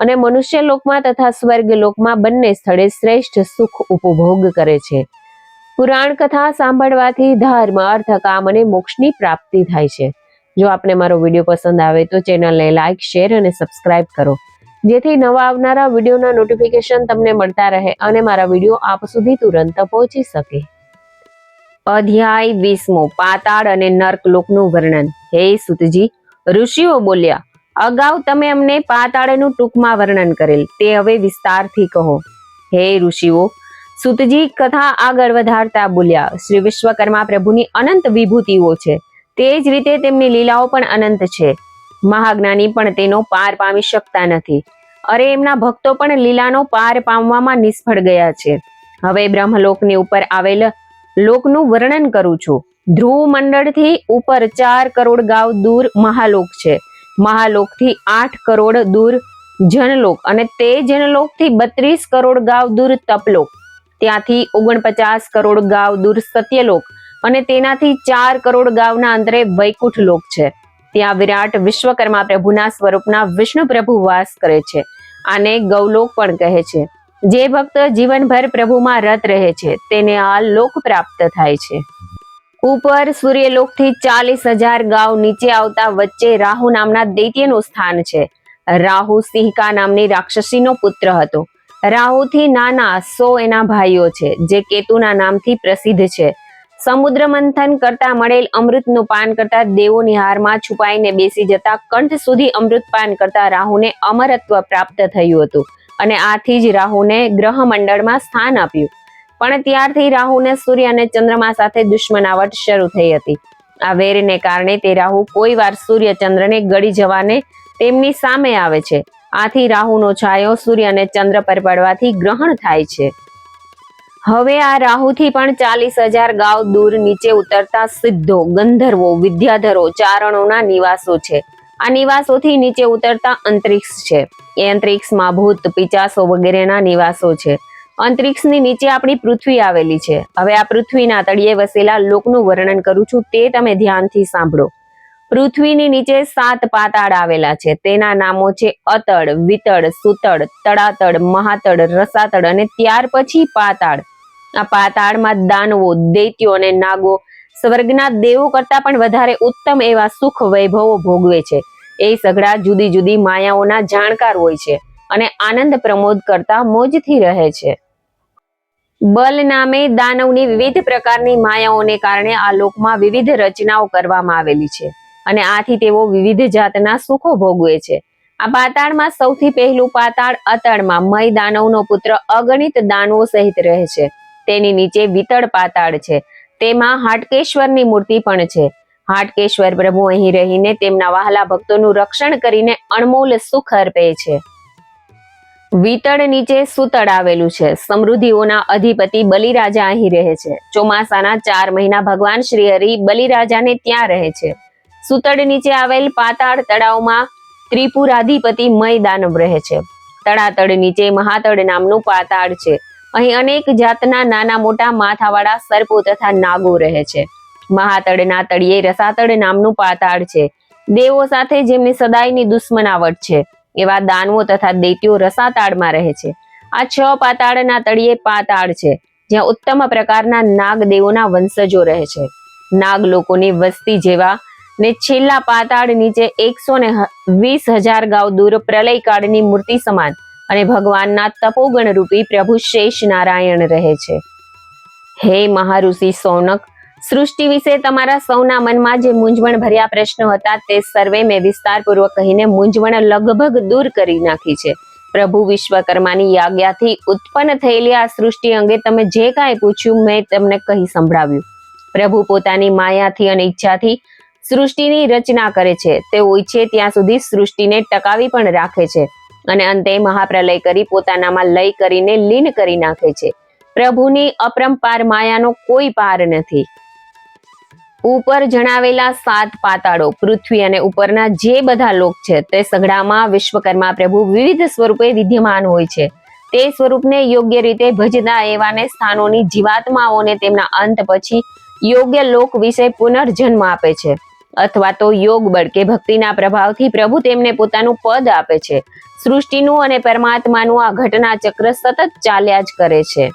અને મનુષ્ય લોકમાં તથા સ્વર્ગ લોકમાં બંને સ્થળે શ્રેષ્ઠ સુખ ઉપભોગ કરે છે. પુરાણ કથા સાંભળવાથી ધર્મ અર્થ કામ અને મોક્ષની પ્રાપ્તિ થાય છે. જો આપને મારો વીડિયો પસંદ આવે તો ચેનલને લાઇક શેર અને સબસ્ક્રાઇબ કરો. જેથી નવા આવનારા વિડીયોના નોટિફિકેશન તમને મળતા રહે અને મારા વીડિયો આપ સુધી તુરંત પહોંચી શકે. અધ્યાય વીસમો, પાતાળ અને નર્ક લોકનું વર્ણન. હે સુતજી, ઋષિઓ બોલ્યા અગાઉ તમે અમને પાતાળનું ટૂંકમાં વર્ણન કરેલ. તે હવે વિસ્તારથી કહો. હે ઋષિઓ, સુતજી કથા આગળ વધારતા બોલ્યા. શ્રી વિશ્વકર્મા પ્રભુની અનંત વિભૂતિઓ છે. તે જ રીતે તેમની લીલાઓ પણ અનંત છે. મહાજ્ઞાની પણ તેનો પાર પામી શકતા નથી. અરે, એમના ભક્તો પણ લીલાનો પાર પામવામાં નિષ્ફળ ગયા છે. હવે બ્રહ્મલોકની ઉપર આવેલ લોકનું વર્ણન કરું છું. ધ્રુવ મંડળથી ઉપર ચાર કરોડ ગાવ દૂર મહાલોક છે. મહાલોકથી આઠ કરોડ દૂર જનલોક અને તે જનલોકથી બત્રીસ કરોડ ગાવ દૂર તપલોક. ત્યાંથી ઓગણપચાસ કરોડ ગાવ દૂર સત્યલોક અને તેનાથી ચાર કરોડ ગાવના અંતરે વૈકુંઠ લોક છે. ત્યાં વિરાટ વિશ્વકર્મા પ્રભુના સ્વરૂપના વિષ્ણુ પ્રભુ વાસ કરે છે આને ગૌલોક પણ કહે છે. જે ભક્ત જીવનભર પ્રભુમાં રત રહે છે, તેને આ લોક પ્રાપ્ત થાય છે. ઉપર સૂર્યલોકથી ચાલીસ હજાર ગાવ નીચે આવતા વચ્ચે રાહુ નામના દૈત્યનું સ્થાન છે. રાહુ સિંહકા નામની રાક્ષસીનો પુત્ર હતો. રાહુથી નાના સો એના ભાઈઓ છે, જે કેતુના નામથી પ્રસિદ્ધ છે. સમુદ્ર મંથન કરતા મળેલ અમૃતનું પાન કરતા દેવોની હારમાં છુપાઈને બેસી જતા કંઠ સુધી અમૃત પાન કરતા રાહુને અમરત્વ પ્રાપ્ત થયું હતું અને આથી જ રાહુને ગ્રહ મંડળમાં સ્થાન આપ્યું. પણ ત્યારથી રાહુને સૂર્ય અને ચંદ્રમા સાથે દુશ્મનાવટ શરૂ થઈ હતી. આ વેરને કારણે તે રાહુ કોઈ વાર સૂર્ય ચંદ્રને ગળી જવાને તેમની સામે આવે છે. આથી રાહુનો છાયો સૂર્ય અને ચંદ્ર પર પડવાથી ગ્રહણ થાય છે. હવે આ રાહુથી પણ ચાલીસ હજાર ગાવ દૂર નીચે ઉતરતા સિદ્ધો, ગંધર્વો, વિદ્યાધરો, ચારણોના નિવાસો છે. આ નિવાસોથી નીચે ઉતરતા અંતરિક્ષ છે. એ અંતરિક્ષમાં ભૂત, પિચાસો વગેરેના નિવાસો છે. અંતરિક્ષની નીચે આપણી પૃથ્વી આવેલી છે. હવે આ પૃથ્વીના તળિયે વસેલા લોકનું વર્ણન કરું છું, તે તમે ધ્યાનથી સાંભળો. પૃથ્વીની નીચે સાત પાતાળ આવેલા છે. તેના નામો છે અતળ, વિતળ, સુતળ, તળાતળ, મહાતળ, રસાતળ અને ત્યાર પછી પાતાળ. આ પાતાળમાં દાનવો, દૈત્યો અને નાગો સ્વર્ગના દેવો કરતા પણ વધારે ઉત્તમ એવા સુખ વૈભવો ભોગવે છે. એ સઘળા જુદી જુદી માયાઓના જાણકાર હોય છે અને આનંદ પ્રમોદ કરતા મોજથી રહે છે. બલ નામે દાનવની વિવિધ પ્રકારની માયાઓને કારણે આ લોકમાં વિવિધ રચનાઓ કરવામાં આવેલી છે અને આથી તેઓ વિવિધ જાતના સુખો ભોગવે છે. આ પાતાળમાં સૌથી પહેલું પાતાળ અતળમાં મય દાનવનો પુત્ર અગણિત દાનવો સહિત રહે છે. તેની નીચે વિતળ પાતાળ છે. તેમાં હાટકેશ્વરની મૂર્તિ પણ છે. હાટકેશ્વર પ્રભુ અહીં રહીને તેમના વહાલા ભક્તોનું રક્ષણ કરીને અણમોલ સુખ અર્પે છે. વિતળ નીચે સુતળ આવેલું છે. સમૃદ્ધિઓના અધિપતિ બલિરાજા અહીં રહે છે. ચોમાસાના ચાર મહિના ભગવાન શ્રી હરિ બલિરાજાને ત્યાં રહે છે. સુતળ નીચે આવેલ પાતાળ તળાવમાં ત્રિપુરાધિપતિ મય રહે છે. તળાતળ નીચે મહાતળ નામનું પાતાળ છે. અહીં અનેક જાતના નાના મોટા માથાવાળા સર્પો તથા નાગો રહે છે. મહાતળના તળિયે રસાતળ નામનું પાતાળ છે. દેવો સાથે જેમની સદાયની દુશ્મનાવટ છે. એવા દાનવો તથા દૈત્યો રસાતાળમાં રહે છે. આ છ પાતાળના તળિયે પાતાળ છે, જ્યાં ઉત્તમ પ્રકારના નાગદેવોના વંશજો રહે છે. નાગ લોકોની વસ્તી જેવા ને છેલ્લા પાતાળ નીચે એકસો ને વીસ હજાર ગાવ દૂર પ્રલય કાળની મૂર્તિ સમાન અને ભગવાનના તપોગણ રૂપી પ્રભુ શેષ નારાયણ રહે છે. હે મહાઋષિ સૌનક સૃષ્ટિ વિશે તમારા સૌના મનમાં જે મૂંઝવણ ભર્યા પ્રશ્નો હતા તે સર્વે મેં વિસ્તારપૂર્વક કહીને મૂંઝવણ લગભગ દૂર કરી નાખી છે. પ્રભુ વિશ્વકર્માની યાજ્ઞાથી ઉત્પન્ન થયેલી આ સૃષ્ટિ અંગે તમે જે કાંઈ પૂછ્યું મેં તમને કહી સંભળાવ્યું. પ્રભુ પોતાની માયાથી અને ઈચ્છાથી સૃષ્ટિની રચના કરે છે. તેઓ ઈચ્છે ત્યાં સુધી સૃષ્ટિને ટકાવી પણ રાખે છે અને અંતે મહાપ્રલય કરી પોતાનામાં લય કરીને લીન કરી નાખે છે. પ્રભુની અપરંપાર માયાનો કોઈ પાર નથી. ઉપર જણાવેલા સાત પાતાળો, પૃથ્વી અને ઉપરના જે બધા લોક છે તે સઘળામાં વિશ્વકર્મા પ્રભુ વિવિધ સ્વરૂપે વિદ્યમાન હોય છે. તે સ્વરૂપને યોગ્ય રીતે ભજતા એવાને સ્થાનોની જીવાત્માઓને તેમના અંત પછી યોગ્ય લોક વિશે પુનર્જન્મ આપે છે. અથવા તો યોગ બળ કે ભક્તિના પ્રભાવથી પ્રભુ તેમને પોતાનું પદ આપે છે. સૃષ્ટિનું અને પરમાત્માનું આ ઘટના ચક્ર સતત ચાલ્યા જ કરે છે.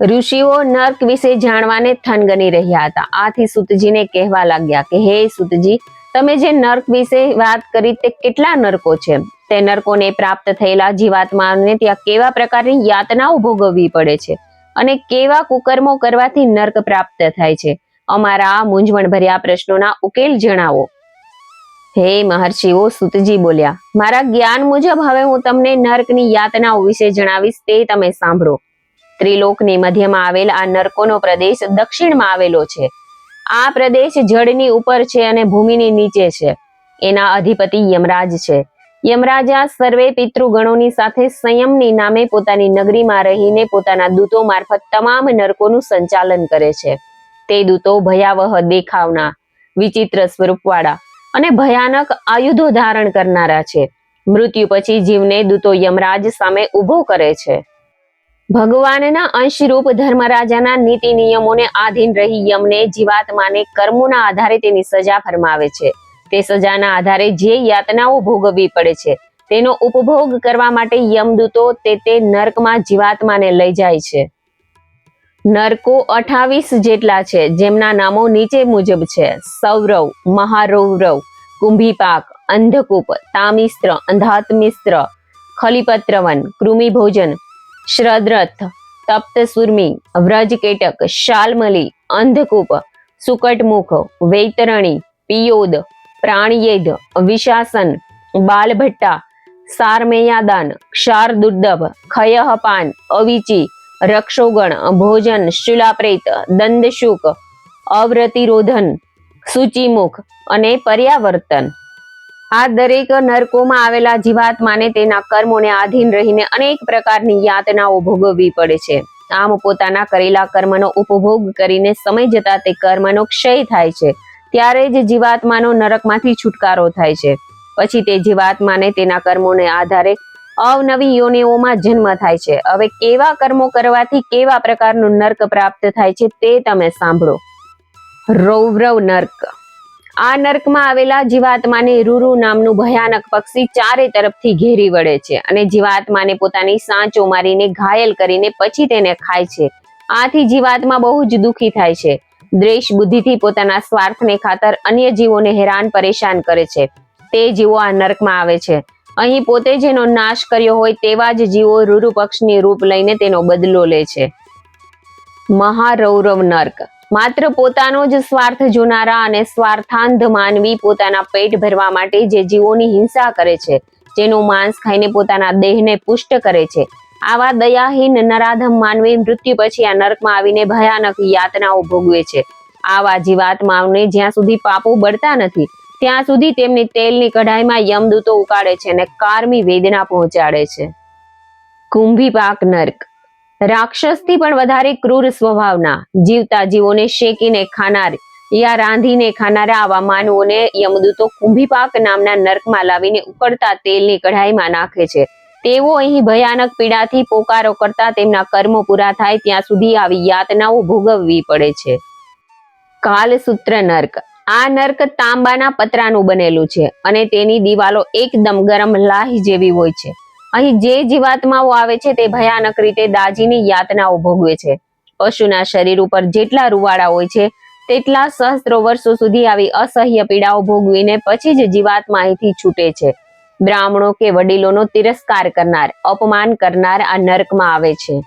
ઋષિઓ નર્ક વિશે જાણવાને થનગની રહ્યા હતા. આથી સુતજીને કહેવા લાગ્યા કે, હે સુતજી, તમે જે નર્ક વિશે વાત કરી તે કેટલા નર્કો છે? તે નર્કોને પ્રાપ્ત થયેલા જીવાત્માને ત્યાં કેવા પ્રકારની યાતનાઓ ભોગવવી પડે છે? અને કેવા કુકર્મો કરવાથી નર્ક પ્રાપ્ત થાય છે? અમારા આ મૂંઝવણ ભર્યા પ્રશ્નોના ઉકેલ જણાવો. હે મહર્ષિઓ, સુતજી બોલ્યા, મારા જ્ઞાન મુજબ હવે હું તમને નર્કની યાતનાઓ વિશે જણાવીશ તે તમે સાંભળો. ત્રિલોકની મધ્યમાં આવેલ આ નરકોનો પ્રદેશ દક્ષિણમાં આવેલો છે. આ પ્રદેશ જળની ઉપર છે અને ભૂમિની નીચે છે. એના અધિપતિ યમરાજ છે. યમરાજા સર્વે પિતૃગણોની સાથે સંયમની નામે પોતાની નગરીમાં રહીને પોતાના દૂતો મારફત તમામ નરકોનું સંચાલન કરે છે. તે દૂતો ભયાવહ દેખાવના, વિચિત્ર સ્વરૂપવાળા અને ભયાનક આયુધો ધારણ કરનારા છે. મૃત્યુ પછી જીવને દૂતો યમરાજ સામે ઊભો કરે છે. ભગવાનના અંશરૂપ ધર્મરાજાના નીતિ નિયમોને આધીન રહી યમને જીવાત્માને કર્મોના આધારે તેની સજા ફરમાવે છે. તે સજાના આધારે જે યાતનાઓ ભોગવવી પડે છે, તેનો ઉપભોગ કરવા માટે યમદૂતો તે તે નર્કમાં જીવાત્માને લઈ જાય છે. નરકો અઠાવીસ જેટલા છે, જેમના નામો નીચે મુજબ છે. સૌરવ, મહારૌરવ, કુંભીપાક, અંધકૂપ, તામિસ્ત્ર, અંધાત્મિસ્ત્ર, ખલીપત્રવન, કૃમિભોજન શ્રદ્રથ તપ્ત સુરમી વ્રજકેટક શાલમલી અંધકૂપ સુકટમુખ વૈતરણી પિયોદ પ્રાણયેદ વિશાસન બાલભટ્ટા સારમેયાદાન ક્ષાર દુર્દભ ખયહપાન અવિચી રક્ષોગણ ભોજન શુલાપ્રેત દંદશુક અવ્રતિરોધન સૂચિમુખ અને પર્યાવર્તન આ દરેક નરકોમાં આવેલા જીવાત્માને તેના કર્મોને આધીન રહીને અનેક પ્રકારની યાતનાઓ ભોગવવી પડે છે. આમ પોતાના કરેલા કર્મનો ઉપભોગ કરીને સમય જતા તે કર્મનો ક્ષય થાય છે. ત્યારે જ જીવાત્માનો નરકમાંથી છુટકારો થાય છે. પછી તે જીવાત્માને તેના કર્મોને આધારે અવનવી યોનિઓમાં જન્મ થાય છે. હવે કેવા કર્મો કરવાથી કેવા પ્રકારનું નર્ક પ્રાપ્ત થાય છે તે તમે સાંભળો. રૌરવ નર્ક. આ નર્કમાં આવેલા જીવાત્માને રૂરુ નામનું ભયાનક પક્ષી ચારે તરફથી ઘેરી વળે છે અને જીવાત્માને પોતાની સાંચો મારીને ઘાયલ કરીને પછી તેને ખાય છે. આથી જીવાત્મા બહુ જ દુખી થાય છે. દ્વેષ બુદ્ધિથી પોતાના સ્વાર્થને ખાતર અન્ય જીવોને હેરાન પરેશાન કરે છે. તે જીવો આ નર્કમાં આવે છે. અહીં પોતે જેનો નાશ કર્યો હોય તેવા જ જીવો રૂરુ પક્ષની રૂપ લઈને તેનો બદલો લે છે. મહારૌરવ નર્ક માત્ર પોતાનો જ સ્વાર્થ જોનારા અને સ્વાર્થાંધ માનવી પોતાના પેટ ભરવા માટે જે જીવોની હિંસા કરે છે, જેનું માંસ ખાઈને પોતાના દેહને પુષ્ટ કરે છે. આવા દયાહીન નરાધમ માનવી મૃત્યુ પછી આ નરકમાં આવીને ભયાનક યાતનાઓ ભોગવે છે. આવા જીવાત્માઓને જ્યાં સુધી પાપો બળતા નથી, ત્યાં સુધી તેમની તેલની કઢાઈમાં યમદૂતો ઉકાળે છે અને કારમી વેદના પહોંચાડે છે. કુંભી પાક નર્ક રાક્ષસથી પણ વધારે ક્રૂર સ્વભાવના. જીવતા જીવોને શેકીને ખાનાર, યા રાંધીને ખાનારા આવા માનવોને યમદૂતો કુંભીપાક નામના નર્કમાં લાવીને ઉકળતા તેલની કઢાઈમાં નાખે છે. તેઓ અહીં ભયાનક પીડાથી પોકારો કરતા તેમના કર્મો પૂરા થાય ત્યાં સુધી આવી યાતનાઓ ભોગવવી પડે છે. કાલસૂત્ર નર્ક. આ નર્ક તાંબાના પતરાનું બનેલું છે અને તેની દિવાલો એકદમ ગરમ લાહી જેવી હોય છે. અહીં જે જીવાત્માઓ આવે છે તે ભયાનક રીતે દાજીની યાતનાઓ ભોગવે છે. પશુના શરીર ઉપર જેટલા રૂવાડા હોય છે, તેટલા સહસ્ત્રો વર્ષો સુધી આવી અસહ્ય પીડાઓ ભોગવીને પછી જ જીવાત્મા અહીંથી છૂટે છે. બ્રાહ્મણો કે વડીલોનો તિરસ્કાર કરનાર, અપમાન કરનાર આ નર્કમાં આવે છે.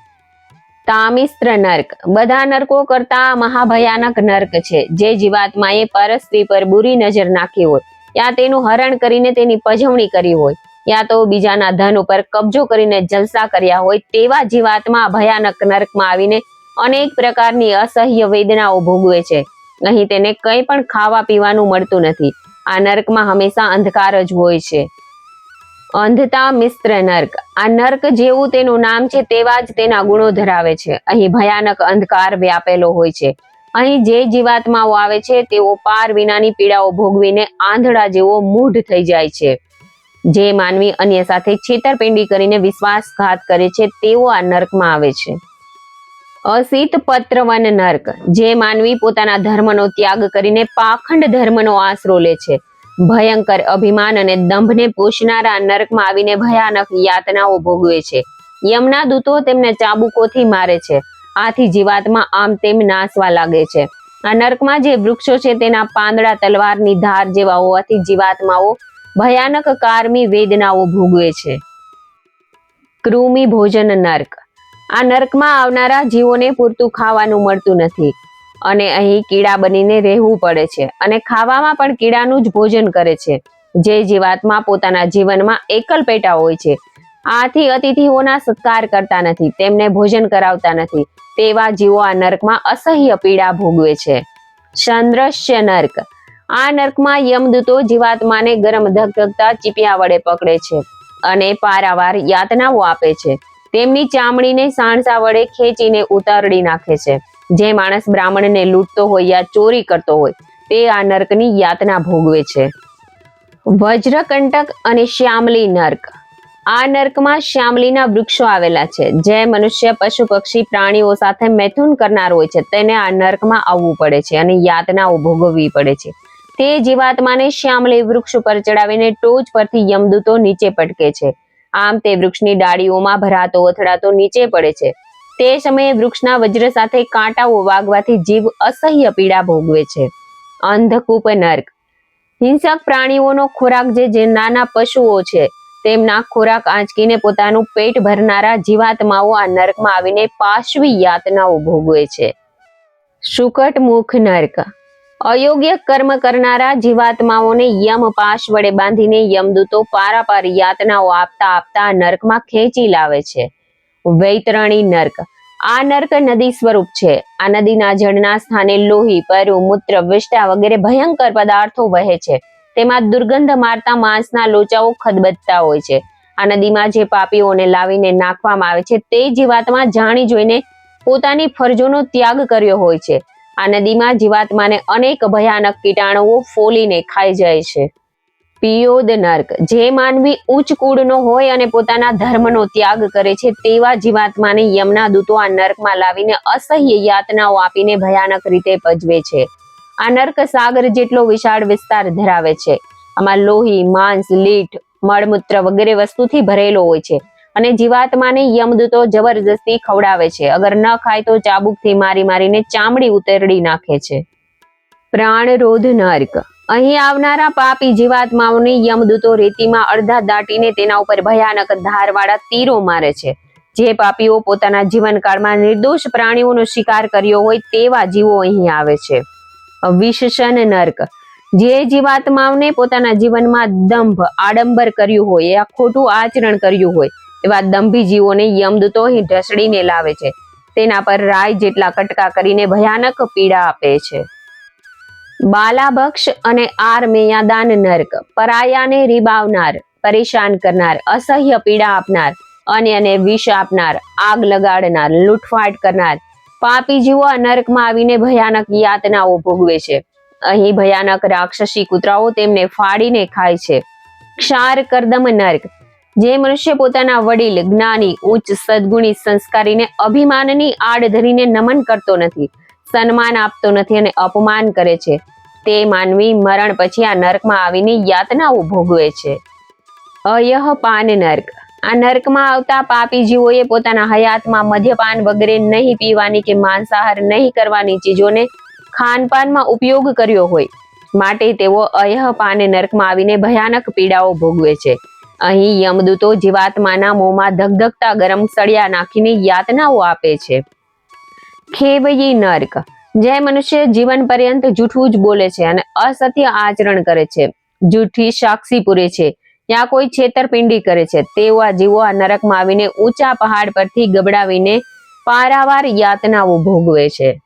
તામિસ્ત્ર નર્ક, બધા નર્કો કરતા મહાભયાનક નર્ક છે, જે જીવાત્માએ પર સ્ત્રી પર બુરી નજર નાખી હોય. ત્યાં તેનું હરણ કરીને તેની પજવણી કરી હોય. યા તો બીજાના ધન ઉપર કબજો કરીને જલસા કર્યા હોય તેવા જીવાત્મા ભયાનક નરકમાં આવીને અનેક પ્રકારની અસહ્ય વેદનાઓ ભોગવે છે. અહીં તેને કંઈ પણ ખાવા પીવાનું મળતું નથી. આ નરકમાં હંમેશા અંધકાર જ હોય છે. અંધતા મિસ્ત્ર નર્ક. આ નર્ક જેવું તેનું નામ છે તેવા જ તેના ગુણો ધરાવે છે. અહીં ભયાનક અંધકાર વ્યાપેલો હોય છે. અહીં જે જીવાત્માઓ આવે છે તેઓ પાર વિનાની પીડાઓ ભોગવીને આંધળા જેવો મૂઢ થઈ જાય છે. જે માનવી અન્ય સાથે છેતરપિંડી કરીને વિશ્વાસઘાત કરે છે, તેઓ આ નર્કમાં આવે છે. અસિત પત્રવન નર્ક, જે માનવી પોતાના ધર્મનો ત્યાગ કરીને પાખંડ ધર્મનો આશરો લે છે. ભયંકર અભિમાન અને દંભને પોષનારા નર્કમાં આવીને ભયાનક યાતનાઓ ભોગવે છે. યમના દૂતો તેમને ચાબુકોથી મારે છે. આથી જીવાતમાં આમ તેમ નાસવા લાગે છે. આ નર્કમાં જે વૃક્ષો છે, તેના પાંદડા તલવારની ધાર જેવા હોવાથી જીવાત્માઓ ભયાનક કારમી વેદનાઓ ભોગવે છે. કૃમિ ભોજન નર્ક. આ નર્કમાં આવનારા જીવોને પૂરતું ખાવાનું મળતું નથી અને અહીં કીડા બનીને રહેવું પડે છે અને ખાવામાં પણ કીડાનું જ ભોજન કરે છે. જે જીવાત્મા પોતાના જીવનમાં એકલ પેટા હોય છે. આથી અતિથિઓના સત્કાર કરતા નથી, તેમને ભોજન કરાવતા નથી. તેવા જીવો આ નર્કમાં અસહ્ય પીડા ભોગવે છે. ચંદ્રશ્ય નર્ક. આ નર્કમાં યમદૂતો જીવાત્માને ગરમ ધગધગતા ચીપિયા વડે પકડે છે અને પારાવાર યાતનાઓ આપે છે. તેમની ચામડીને સાણસા વડે ખેંચીને ઉતારડી નાખે છે. જે માણસ બ્રાહ્મણને લૂંટતો હોય યા ચોરી કરતો હોય, તે આ નર્કની યાતના ભોગવે છે. વજ્રકંટક અને શ્યામલી નર્ક. આ નર્કમાં શ્યામલીના વૃક્ષો આવેલા છે. જે મનુષ્ય, પશુ, પક્ષી, પ્રાણીઓ સાથે મૈથુન કરનાર હોય છે. તેને આ નર્કમાં આવવું પડે છે અને યાતનાઓ ભોગવવી પડે છે. તે જીવાત્માને શ્યામલી વૃક્ષ ઉપર ચડાવીને ટોચ પરથી યમદૂતો નીચે પટકે છે. આમ તે વૃક્ષની ડાળીઓમાં ભરાતો અથડાતો નીચે પડે છે. તે સમયે વૃક્ષના વજ્ર સાથે કાંટાઓ વાગવાથી જીવ અસહ્ય પીડા ભોગવે છે. અંધકૂપ નર્ક. હિંસક પ્રાણીઓનો ખોરાક જે નાના પશુઓ છે, તેમના ખોરાક આંચકીને પોતાનું પેટ ભરનારા જીવાત્માઓ આ નર્કમાં આવીને પાશવી યાતનાઓ ભોગવે છે. શુકટ મુખ નર્ક. અયોગ્ય કર્મ કરનારા જીવાત્માઓને યમ પાશ વડે બાંધીને યમદૂતો પારાપાર યાતનાઓ આપતા આપતા નર્કમાં ખેંચી લાવે છે. વૈતરણી નર્ક. આ નર્ક નદી સ્વરૂપ છે. આ નદીના જળના સ્થાને લોહી, પરુ, મૂત્ર વિષ્ટા વગેરે ભયંકર પદાર્થો વહે છે. તેમાં દુર્ગંધ મારતા માંસના લોચાઓ ખદબદતા હોય છે. આ નદીમાં જે પાપીઓને લાવીને નાખવામાં આવે છે તે જીવાતમાં જાણી જોઈને પોતાની ફરજોનો ત્યાગ કર્યો હોય છે. આ નદીમાં જીવાત્માને અનેક ભયાનક કીટાણુઓ ફોલીને ખાઈ જાય છે. પિયોદ નર્ક, જે માનવી ઉચ્ચ કુળનો હોય અને પોતાના ધર્મનો ત્યાગ કરે છે, તેવા જીવાત્માને યમના દૂતો આ નર્કમાં લાવીને અસહ્ય યાતનાઓ આપીને ભયાનક રીતે પજવે છે. આ નર્ક સાગર જેટલો વિશાળ વિસ્તાર ધરાવે છે. આમાં લોહી, માંસ લીટ મળમૂત્ર વગેરે વસ્તુથી ભરેલો હોય છે. અને જીવાત્માને યમદૂતો જબરજસ્તી ખવડાવે છે. અગર ન ખાય તો ચાબુકથી મારી મારીને ચામડી ઉતરડી નાખે છે. પ્રાણરોધ નર્ક. અહીં આવનારા પાપી જીવાત્માઓને યમદૂતો રેતીમાં અડધા દાટીને તેના ઉપર ભયાનક ધારવાળા તીરો મારે છે. જે પાપીઓ પોતાના જીવનકાળમાં નિર્દોષ પ્રાણીઓનો શિકાર કર્યો હોય તેવા જીવો અહીં આવે છે. વિશેષણ નર્ક. જે જીવાત્માઓને પોતાના જીવનમાં દંભ, આડંબર કર્યું હોય આ ખોટું આચરણ કર્યું હોય એવા દંભી જીવોને યમદૂતો ઢસડીને લાવે છે. તેના પર રાય જેટલા કટકા કરીને ભયાનક પીડા આપે છે. બાલાબક્ષ અને આર મેયાદાન નર્ક, પરાયાને રીબાવનાર, પરેશાન કરનાર, અસહ્ય પીડા આપનાર, અન્યને વિષ આપનાર, આગ લગાડનાર, લૂંટફાટ કરનાર, પાપી જીવો નર્કમાં આવીને ભયાનક યાતનાઓ ભોગવે છે. અહીં ભયાનક રાક્ષસી કૂતરાઓ તેમને ફાડીને ખાય છે. ક્ષાર કરદમ નર્ક જે મનુષ્ય પોતાના વડીલ, જ્ઞાની, ઉચ્ચ સદગુણી, સંસ્કારીને અભિમાનની આડ ધરીને નમન કરતો નથી, સન્માન આપતો નથી અને અપમાન કરે છે. તે માનવી મરણ પછી આ નર્કમાં આવીને યાતનાઓ ભોગવે છે. અયહ પાન નર્ક. આ નર્કમાં આવતા પાપી જીવોએ પોતાના હયાતમાં મદ્યપાન વગેરે નહીં પીવાની કે માંસાહાર નહીં કરવાની ચીજોને ખાનપાનમાં ઉપયોગ કર્યો હોય. માટે તેઓ અયહ પાન નર્કમાં આવીને ભયાનક પીડાઓ ભોગવે છે. અહીં યમદૂતો જીવાત્માના મોંમાં ધગધગતા ગરમ સળિયા નાખીને યાતનાઓ આપે છે. ખેવયી નર્ક. જે મનુષ્ય, જીવન પર્યંત જૂઠું જ બોલે છે અને અસત્ય આચરણ કરે છે. જૂઠી સાક્ષી પૂરે છે. ત્યાં કોઈ છેતરપિંડી કરે છે. તેવા જીવો આ નરકમાં આવીને ઊંચા પહાડ પરથી ગબડાવીને પારાવાર યાતનાઓ ભોગવે છે.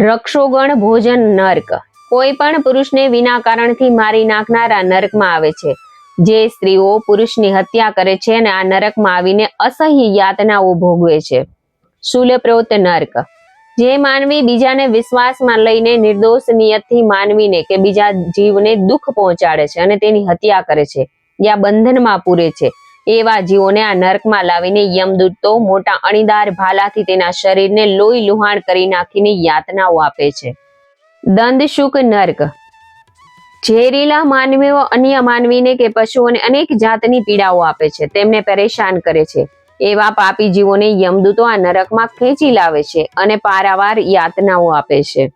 રક્ષોગણ, ભોજન, નર્ક. કોઈ પણ પુરુષને વિના કારણથી મારી નાખનારા નર્કમાં આવે છે. જે સ્ત્રીઓ પુરુષની હત્યા કરે છે અને આ નરકમાં આવીને અસહ્ય યાતનાઓ ભોગવે છે. શૂલપ્રોત નર્ક. જે માનવી બીજાને વિશ્વાસમાં લઈને નિર્દોષ નિયતથી માનવીને કે બીજા જીવને દુઃખ પહોંચાડે છે અને તેની હત્યા કરે છે, યા બંધનમાં પૂરે છે, એવા જીવોને આ નર્કમાં લાવીને યમદૂતો મોટા અણીદાર ભાલાથી તેના શરીરને લોહી લુહાણ કરી નાખીને યાતનાઓ આપે છે. દંદશુક નર્ક. ઝેરીલા માનવીઓ અન્ય માનવીને કે પશુઓને અનેક જાતની પીડાઓ આપે છે. તેમને પરેશાન કરે છે. એવા પાપી જીવોને યમદૂતો આ નરકમાં ખેંચી લાવે છે અને પારાવાર યાતનાઓ આપે છે.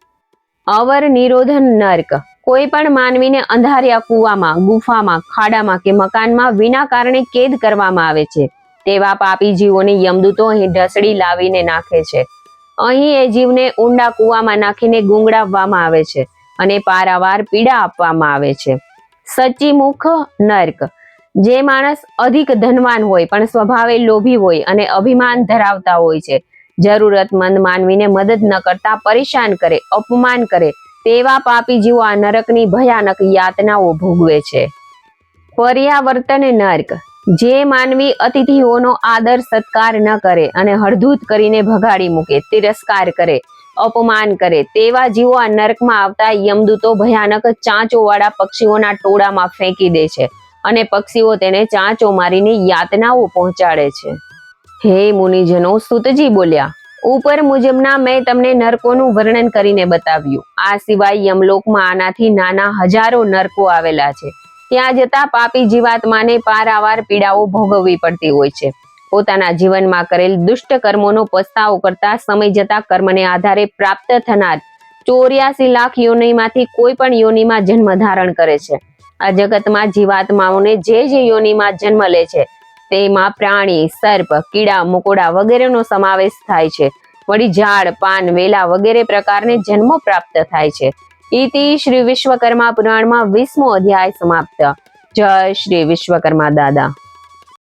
અવર નિરોધન નર્ક. કોઈ પણ માનવીને અંધારિયા કૂવામાં ગુફામાં, ખાડામાં કે મકાનમાં વિના કારણે કેદ કરવામાં આવે છે. તેવા પાપી જીવોને યમદૂતો અહીં ઢસડી લાવીને નાખે છે. અહીં એ જીવને ઊંડા કૂવામાં નાખીને ગુંગળાવવામાં આવે છે. અને પારાવાર પીડા આપવામાં આવે છે. સચ્ચીમુખ નર્ક. જે માણસ અધિક ધનવાન હોય, પણ સ્વભાવે લોભી હોય અને અભિમાન ધરાવતા હોય છે. જરૂરતમંદ માનવીને મદદ ન કરતા પરેશાન કરે, અપમાન કરે, તેવા પાપી જીવો આ નરકની ભયાનક યાતનાઓ ભોગવે છે. પર્યાવર્તન નર્ક. જે માનવી અતિથિઓનો આદર સત્કાર ન કરે અને હળધૂત કરીને ભગાડી મૂકે, તિરસ્કાર કરે અપમાન કરે. તેવા જીવો આ નરકમાં આવતા યમદૂતો ભયાનક ચાંચોવાળા પક્ષીઓના ટોળામાં ફેંકી દે છે અને પક્ષીઓ તેને ચાંચો મારીને યાતનાઓ પહોંચાડે છે. હે મુનિજનો, સુતજી બોલ્યા, ઉપર મુજબના મેં તમને નરકોનું વર્ણન કરીને બતાવ્યું. આ સિવાય યમલોકમાં આનાથી નાના હજારો નરકો આવેલા છે. ત્યાં જતા પાપી જીવાત્માને પારાવાર પીડાઓ ભોગવવી પડતી હોય છે. પોતાના જીવનમાં કરેલ દુષ્ટ કર્મોનો પસ્તાવો કરતા સમય જતા કર્મને આધારે પ્રાપ્ત થનાર ચોર્યાસી લાખ યોનિમાંથી કોઈ પણ યોનિમાં જન્મ ધારણ કરે છે. આ જગતમાં જીવાત્માઓને જે જે યોનિમાં જન્મ લે છે, તેમાં પ્રાણી, સર્પ, કીડા, મકોડા વગેરેનો સમાવેશ થાય છે. વળી ઝાડ, પાન, વેલા વગેરે પ્રકારને જન્મો પ્રાપ્ત થાય છે. ઇતિ શ્રી વિશ્વકર્મા પુરાણમાં વીસમો અધ્યાય સમાપ્ત. જય શ્રી વિશ્વકર્મા દાદા.